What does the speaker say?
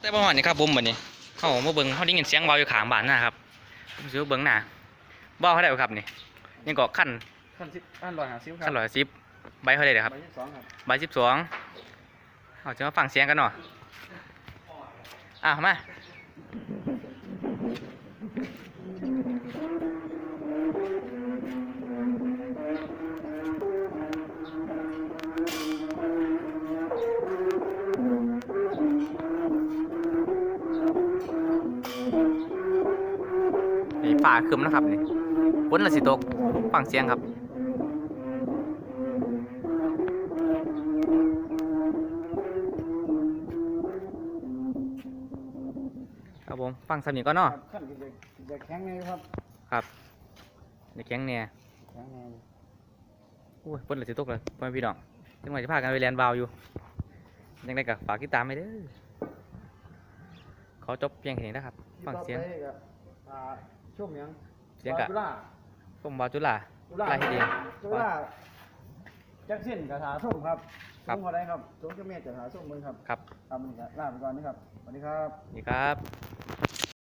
แต่ประมาณนี้ครับผมบัดนี้เขามาเบิ่งเขาได้ยินเสียงเบาอยู่ข้างบ้านนะครับผมสิว่าเบิ่งหน้าเบาเขาได้บ่ครับนี่ยังก็ขั้นขั้นสิบขั้นร้อยห้าสิบครัขั้นร้อยสิบใบเขาได้เลยครับใบที่สองครับใบสิบสองเอาจะมาฟังเสียงกันหน่อยอะมา นี่ฝ่าคืมนะครับนี่ฝนละสิตกฟังเสียงครับครับผมฟังสำเนียงก็เนาะครับขั้นจะจะแข็งไงครับครับในแข้งเนี่ยแข็งไงอุ้ยเพิ่นเลยสิตกเลยพ่อแม่พี่น้องจังหวะจะพากันไปเรียนบาวอยู่ยังไงก็ฝากติดตามไปเด้อขอจบเพียงแค่นี้นะครับฟังเสียงต่อไปก็อ่า ช่วงหยังเสียงกะจุฬาส้มบาวจุฬาจุฬาลายเฮ็ดเองจุฬาจักเส้นกระถาส้มครับครับสูงเท่าไรครับสูงจะเมตรกระถาส้มมือครับครับทำมันก็ลาไปก่อนนะครับสวัสดีครับ นี่ครับ